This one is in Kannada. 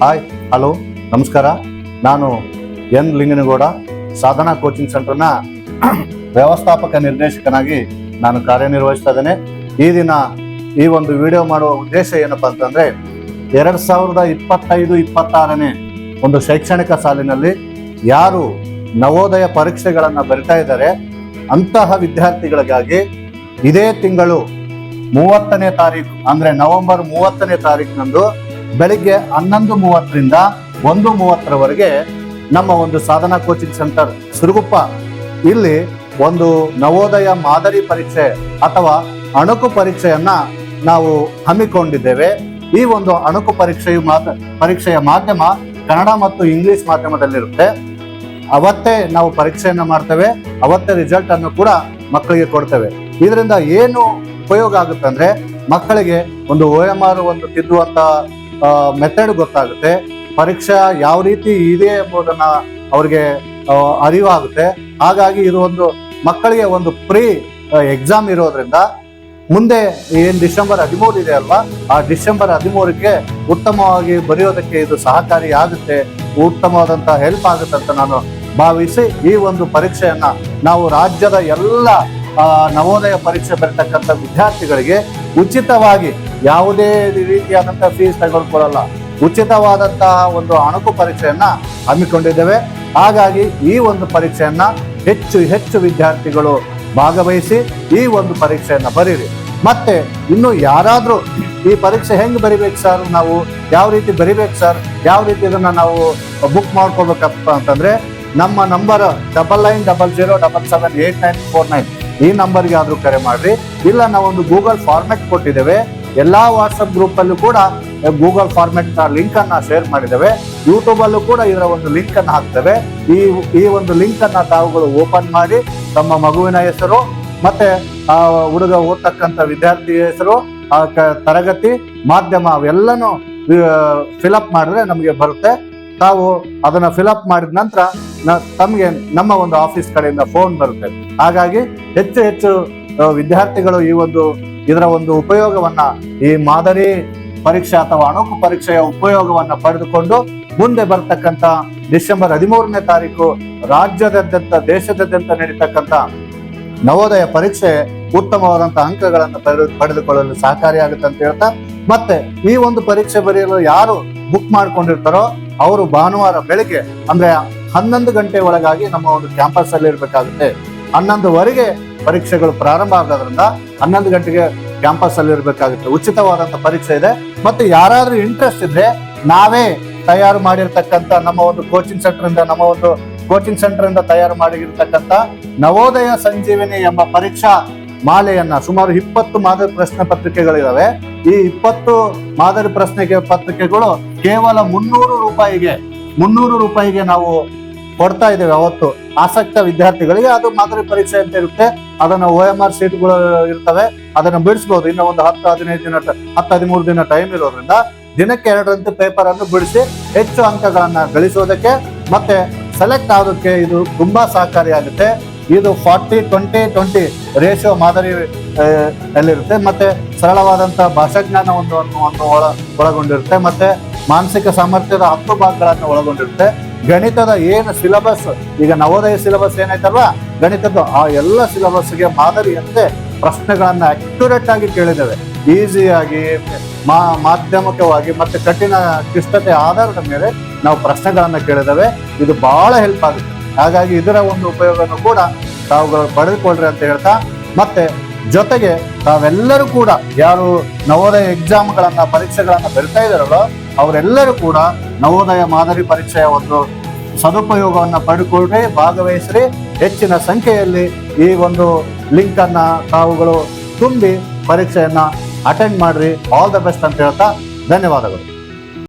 ಹಾಯ್, ಹಲೋ, ನಮಸ್ಕಾರ. ನಾನು ಎನ್ ಲಿಂಗನಗೌಡ, ಸಾಧನಾ ಕೋಚಿಂಗ್ ಸೆಂಟರ್ನ ವ್ಯವಸ್ಥಾಪಕ ನಿರ್ದೇಶಕನಾಗಿ ನಾನು ಕಾರ್ಯನಿರ್ವಹಿಸ್ತಾ ಇದ್ದೇನೆ. ಈ ದಿನ ಈ ಒಂದು ವಿಡಿಯೋ ಮಾಡುವ ಉದ್ದೇಶ ಏನಪ್ಪಾ ಅಂತಂದ್ರೆ, ಎರಡ್ ಸಾವಿರದ ಇಪ್ಪತ್ತೈದು, ಇಪ್ಪತ್ತಾರನೇ ಒಂದು ಶೈಕ್ಷಣಿಕ ಸಾಲಿನಲ್ಲಿ ಯಾರು ನವೋದಯ ಪರೀಕ್ಷೆಗಳನ್ನು ಬರಿತಾ ಇದ್ದಾರೆ, ಅಂತಹ ವಿದ್ಯಾರ್ಥಿಗಳಿಗಾಗಿ ಇದೇ ತಿಂಗಳು ಮೂವತ್ತನೇ ತಾರೀಕು, ಅಂದ್ರೆ ನವೆಂಬರ್ ಮೂವತ್ತನೇ ತಾರೀಕಿನಂದು ಬೆಳಿಗ್ಗೆ ಹನ್ನೊಂದು ಮೂವತ್ತರಿಂದ ಒಂದು ಮೂವತ್ತರವರೆಗೆ ನಮ್ಮ ಒಂದು ಸಾಧನಾ ಕೋಚಿಂಗ್ ಸೆಂಟರ್ ಸುರುಗುಪ್ಪ. ಇಲ್ಲಿ ಒಂದು ನವೋದಯ ಮಾದರಿ ಪರೀಕ್ಷೆ ಅಥವಾ ಅಣುಕು ಪರೀಕ್ಷೆಯನ್ನ ನಾವು ಹಮ್ಮಿಕೊಂಡಿದ್ದೇವೆ. ಈ ಒಂದು ಅಣುಕು ಪರೀಕ್ಷೆಯು ಮಾತ, ಪರೀಕ್ಷೆಯ ಮಾಧ್ಯಮ ಕನ್ನಡ ಮತ್ತು ಇಂಗ್ಲಿಷ್ ಮಾಧ್ಯಮದಲ್ಲಿರುತ್ತೆ. ಅವತ್ತೇ ನಾವು ಪರೀಕ್ಷೆಯನ್ನು ಮಾಡ್ತೇವೆ. ಅವತ್ತೇ ರಿಸಲ್ಟ್ ಅನ್ನು ಕೂಡ ಮಕ್ಕಳಿಗೆ ಕೊಡ್ತೇವೆ. ಇದರಿಂದ ಏನು ಉಪಯೋಗ ಆಗುತ್ತೆ ಅಂದ್ರೆ ಮಕ್ಕಳಿಗೆ ಒಂದು ಓ ಎಂ ಆರ್ ಒಂದು ತಿದ್ದುವಂತ ಮೆಥಡ್ ಗೊತ್ತಾಗುತ್ತೆ. ಪರೀಕ್ಷಾ ಯಾವ ರೀತಿ ಇದೆ ಎಂಬುದನ್ನ ಅವ್ರಿಗೆ ಅರಿವಾಗುತ್ತೆ. ಹಾಗಾಗಿ ಇದು ಒಂದು ಮಕ್ಕಳಿಗೆ ಒಂದು ಪ್ರೀ ಎಕ್ಸಾಮ್ ಇರೋದ್ರಿಂದ ಮುಂದೆ ಏನು ಡಿಸೆಂಬರ್ ಹದಿಮೂರು ಇದೆ ಅಲ್ವಾ, ಆ ಡಿಸೆಂಬರ್ ಹದಿಮೂರಕ್ಕೆ ಉತ್ತಮವಾಗಿ ಬರೆಯೋದಕ್ಕೆ ಇದು ಸಹಕಾರಿ ಆಗುತ್ತೆ ಉತ್ತಮವಾದಂತಹ ಹೆಲ್ಪ್ ಆಗುತ್ತೆ ಅಂತ ನಾನು ಭಾವಿಸಿ ಈ ಒಂದು ಪರೀಕ್ಷೆಯನ್ನು ನಾವು ರಾಜ್ಯದ ಎಲ್ಲ ನವೋದಯ ಪರೀಕ್ಷೆ ಬರತಕ್ಕಂಥ ವಿದ್ಯಾರ್ಥಿಗಳಿಗೆ ಉಚಿತವಾಗಿ ಯಾವುದೇ ರೀತಿಯಾದಂತಹ ಫೀಸ್ ತೆಗೆದುಕೊಳ್ಳಲ್ಲ ಉಚಿತವಾದಂತಹ ಒಂದು ಅಣುಕು ಪರೀಕ್ಷೆಯನ್ನ ಹಮ್ಮಿಕೊಂಡಿದ್ದೇವೆ. ಹಾಗಾಗಿ ಈ ಒಂದು ಪರೀಕ್ಷೆಯನ್ನ ಹೆಚ್ಚು ಹೆಚ್ಚು ವಿದ್ಯಾರ್ಥಿಗಳು ಭಾಗವಹಿಸಿ ಈ ಒಂದು ಪರೀಕ್ಷೆಯನ್ನ ಬರೀರಿ. ಮತ್ತೆ ಇನ್ನು ಯಾರಾದರೂ ಈ ಪರೀಕ್ಷೆ ಹೆಂಗ್ ಬರಿಬೇಕು ಸರ್ ನಾವು ಯಾವ ರೀತಿ ಬರಿಬೇಕು ಸರ್ ಯಾವ ರೀತಿ ಇದನ್ನ ನಾವು ಬುಕ್ ಮಾಡ್ಕೋಬೇಕಪ್ಪ ಅಂತಂದ್ರೆ ನಮ್ಮ number double nine double zero double seven eight nine four nine ಈ ನಂಬರ್ಗೆ ಆದ್ರೂ ಕರೆ ಮಾಡ್ರಿ. ಇಲ್ಲ, ನಾವೊಂದು ಗೂಗಲ್ ಫಾರ್ಮೆಟ್ ಕೊಟ್ಟಿದ್ದೇವೆ. ಎಲ್ಲಾ ವಾಟ್ಸಪ್ ಗ್ರೂಪ್ ಅಲ್ಲೂ ಕೂಡ ಗೂಗಲ್ ಫಾರ್ಮೆಟ್ನ ಲಿಂಕ್ ಅನ್ನ ಶೇರ್ ಮಾಡಿದ್ದೇವೆ. ಯೂಟ್ಯೂಬ್ ಅಲ್ಲೂ ಕೂಡ ಇದರ ಒಂದು ಲಿಂಕ್ ಅನ್ನ ಹಾಕ್ತೇವೆ. ಈ ಈ ಒಂದು ಲಿಂಕ್ ಅನ್ನ ತಾವುಗಳು ಓಪನ್ ಮಾಡಿ, ತಮ್ಮ ಮಗುವಿನ ಹೆಸರು ಮತ್ತೆ, ಆ, ಹುಡುಗ ಓದ್ತಕ್ಕಂಥ ವಿದ್ಯಾರ್ಥಿ ಹೆಸರು, ಆ ತರಗತಿ, ಮಾಧ್ಯಮ ಅವೆಲ್ಲನೂ ಫಿಲಪ್ ಮಾಡಿದ್ರೆ ನಮಗೆ ಬರುತ್ತೆ. ತಾವು ಅದನ್ನ ಫಿಲಪ್ ಮಾಡಿದ ನಂತರ ತಮಗೆ ನಮ್ಮ ಒಂದು ಆಫೀಸ್ ಕಡೆಯಿಂದ ಫೋನ್ ಬರುತ್ತೆ. ಹಾಗಾಗಿ ಹೆಚ್ಚು ಹೆಚ್ಚು ವಿದ್ಯಾರ್ಥಿಗಳು ಈ ಒಂದು ಇದರ ಒಂದು ಉಪಯೋಗವನ್ನ ಈ ಮಾದರಿ ಪರೀಕ್ಷೆ ಅಥವಾ ಅಣುಕು ಪರೀಕ್ಷೆಯ ಉಪಯೋಗವನ್ನ ಪಡೆದುಕೊಂಡು ಮುಂದೆ ಬರ್ತಕ್ಕಂತ ಡಿಸೆಂಬರ್ ಹದಿಮೂರನೇ ತಾರೀಕು ರಾಜ್ಯದಾದ್ಯಂತ, ದೇಶದಾದ್ಯಂತ ನಡೀತಕ್ಕಂತ ನವೋದಯ ಪರೀಕ್ಷೆ ಉತ್ತಮವಾದಂತಹ ಅಂಕಗಳನ್ನು ಪಡೆದು, ಪಡೆದುಕೊಳ್ಳಲು ಸಹಕಾರಿಯಾಗುತ್ತೆ ಅಂತ ಹೇಳ್ತಾ, ಮತ್ತೆ ಈ ಒಂದು ಪರೀಕ್ಷೆ ಬರೆಯಲು ಯಾರು ಬುಕ್ ಮಾಡ್ಕೊಂಡಿರ್ತಾರೋ ಅವರು ಭಾನುವಾರ ಬೆಳಿಗ್ಗೆ ಅಂದ್ರೆ ಹನ್ನೊಂದು ಗಂಟೆ ಒಳಗಾಗಿ ನಮ್ಮ ಒಂದು ಕ್ಯಾಂಪಸ್ ಅಲ್ಲಿ ಇರ್ಬೇಕಾಗುತ್ತೆ ಹನ್ನೊಂದುವರೆಗೆ ಪರೀಕ್ಷೆಗಳು ಪ್ರಾರಂಭ ಆಗೋದ್ರಿಂದ ಹನ್ನೊಂದು ಗಂಟೆಗೆ ಕ್ಯಾಂಪಸ್ ಅಲ್ಲಿ ಇರಬೇಕಾಗುತ್ತೆ ಉಚಿತವಾದಂತ ಪರೀಕ್ಷೆ ಇದೆ. ಮತ್ತೆ ಯಾರಾದ್ರೂ ಇಂಟ್ರೆಸ್ಟ್ ಇದ್ರೆ ನಾವೇ ತಯಾರು ಮಾಡಿರ್ತಕ್ಕಂಥ ನಮ್ಮ ಒಂದು ಕೋಚಿಂಗ್ ಸೆಂಟರ್ ಇಂದ ನಮ್ಮ ಒಂದು ಕೋಚಿಂಗ್ ಸೆಂಟರ್ ಇಂದ ತಯಾರು ಮಾಡಿರ್ತಕ್ಕಂಥ ನವೋದಯ ಸಂಜೀವಿನಿ ಎಂಬ ಪರೀಕ್ಷಾ ಮಾಲೆಯನ್ನ ಸುಮಾರು ಇಪ್ಪತ್ತು ಮಾದರಿ ಪ್ರಶ್ನೆ ಪತ್ರಿಕೆಗಳಿದಾವೆ. ಈ ಇಪ್ಪತ್ತು ಮಾದರಿ ಪ್ರಶ್ನೆಗೆ ಪತ್ರಿಕೆಗಳು ಕೇವಲ ಮುನ್ನೂರು ರೂಪಾಯಿಗೆ ಮುನ್ನೂರು ರೂಪಾಯಿಗೆ ನಾವು ಕೊಡ್ತಾ ಇದ್ದೇವೆ ಅವತ್ತು ಆಸಕ್ತ ವಿದ್ಯಾರ್ಥಿಗಳಿಗೆ. ಅದು ಮಾದರಿ ಪರೀಕ್ಷೆ ಅಂತ ಇರುತ್ತೆ. ಅದನ್ನ ಓ ಎಂ ಆರ್ ಸೀಟ್ಗಳು ಇರ್ತವೆ. ಅದನ್ನ ಬಿಡಿಸಬಹುದು ಇನ್ನು ಒಂದು ಹತ್ತು, ಹದಿನೈದು ದಿನ ಹತ್ತು, ಹದಿಮೂರು ದಿನ ಟೈಮ್ ಇರೋದ್ರಿಂದ ದಿನಕ್ಕೆ ಎರಡರಂತೆ ಪೇಪರ್ ಅನ್ನು ಬಿಡಿಸಿ ಹೆಚ್ಚು ಅಂಕಗಳನ್ನ ಗಳಿಸೋದಕ್ಕೆ ಮತ್ತೆ ಸೆಲೆಕ್ಟ್ ಆಗೋದಕ್ಕೆ ಇದು ತುಂಬಾ ಸಹಕಾರಿಯಾಗುತ್ತೆ. ಇದು ಫಾರ್ಟಿ ಟ್ವೆಂಟಿ ಟ್ವೆಂಟಿ ರೇಷಿಯೋ ಮಾದರಿ ಅಲ್ಲಿರುತ್ತೆ ಮತ್ತೆ ಸರಳವಾದಂತಹ ಭಾಷಾಜ್ಞಾನ ಒಂದು ಒಂದು ಒಂದು ಒಳ ಒಳಗೊಂಡಿರುತ್ತೆ. ಮತ್ತೆ ಮಾನಸಿಕ ಸಾಮರ್ಥ್ಯದ ಹತ್ತು ಭಾಗಗಳನ್ನು ಒಳಗೊಂಡಿರುತ್ತೆ. ಗಣಿತದ ಏನು ಸಿಲೆಬಸ್ ಈಗ ನವೋದಯ ಸಿಲೆಬಸ್ ಏನಾಯ್ತಲ್ವ? ಗಣಿತದ್ದು ಆ ಎಲ್ಲ ಸಿಲೆಬಸ್ಗೆ ಮಾದರಿಯಂತೆ ಪ್ರಶ್ನೆಗಳನ್ನ ಅಕ್ಯುರೇಟ್ ಆಗಿ ಕೇಳಿದ್ದೇವೆ. ಈಸಿಯಾಗಿ ಮಾ, ಮಾಧ್ಯಮಿಕವಾಗಿ ಮತ್ತೆ ಕಠಿಣ ಕ್ಲಿಷ್ಟತೆ ಆಧಾರದ ಮೇಲೆ ನಾವು ಪ್ರಶ್ನೆಗಳನ್ನು ಕೇಳಿದ್ದೇವೆ. ಇದು ಬಹಳ ಹೆಲ್ಪ್ ಆಗುತ್ತೆ. ಹಾಗಾಗಿ ಇದರ ಒಂದು ಉಪಯೋಗವನ್ನು ಕೂಡ ತಾವುಗಳು ಪಡೆದುಕೊಳ್ಳ್ರಿ ಅಂತ ಹೇಳ್ತಾ, ಮತ್ತೆ ಜೊತೆಗೆ ತಾವೆಲ್ಲರೂ ಕೂಡ ಯಾರು ನವೋದಯ ಎಕ್ಸಾಮ್ಗಳನ್ನು ಪರೀಕ್ಷೆಗಳನ್ನು ಬರಿತಾ ಇದಾರಲ್ಲೋ ಅವರೆಲ್ಲರೂ ಕೂಡ ನವೋದಯ ಮಾದರಿ ಪರೀಕ್ಷೆಯ ಒಂದು ಸದುಪಯೋಗವನ್ನು ಪಡೆದುಕೊಳ್ಳ್ರಿ ಭಾಗವಹಿಸ್ರಿ. ಹೆಚ್ಚಿನ ಸಂಖ್ಯೆಯಲ್ಲಿ ಈ ಒಂದು ಲಿಂಕ್ ಅನ್ನ ತಾವುಗಳು ತುಂಬಿ ಪರೀಕ್ಷೆಯನ್ನು ಅಟೆಂಡ್ ಮಾಡಿರಿ. ಆಲ್ ದ ಬೆಸ್ಟ್ ಅಂತ ಹೇಳ್ತಾ ಧನ್ಯವಾದಗಳು.